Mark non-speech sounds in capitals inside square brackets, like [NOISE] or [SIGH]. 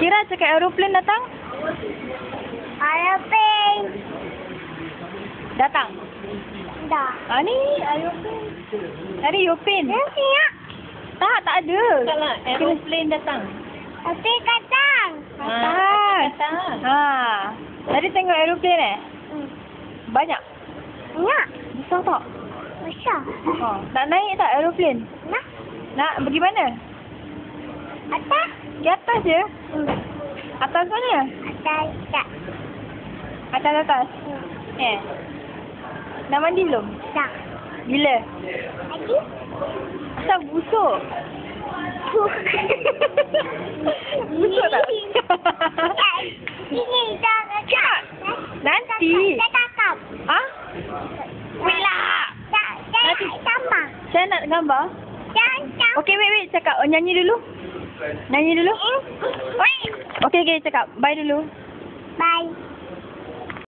Kira cakap aeroplane datang? Aeroplane. Datang. Dah. Ah ni aeroplane. Ada Yopin. Ya. Tak, tak ada. Tak lah, aeroplane datang. Api kacang. Atas. Datang. Ha. Tadi tengok aeroplane eh? Hmm. Banyak. Ya. Besar tak? Besar. Ha. Nak naik tak aeroplane? Nah. Nak pergi mana? Di atas je. Hmm. Atas mana? Atas. Tak. Atas atas. Hmm. Eh. Dah mandi belum? Tak. Bila? Lagi. Asal busuk. busuk [LAUGHS] tak? Ini jangan tak. Nanti. Saya takap. Ha? Wait lah. Tak. Nanti. Saya. Saya nak gambar. Jangan. Okey, wait, wait. Cakap. Oh, nyanyi dulu. Nanya dulu. Okey, okey, cakap. Bye dulu. Bye.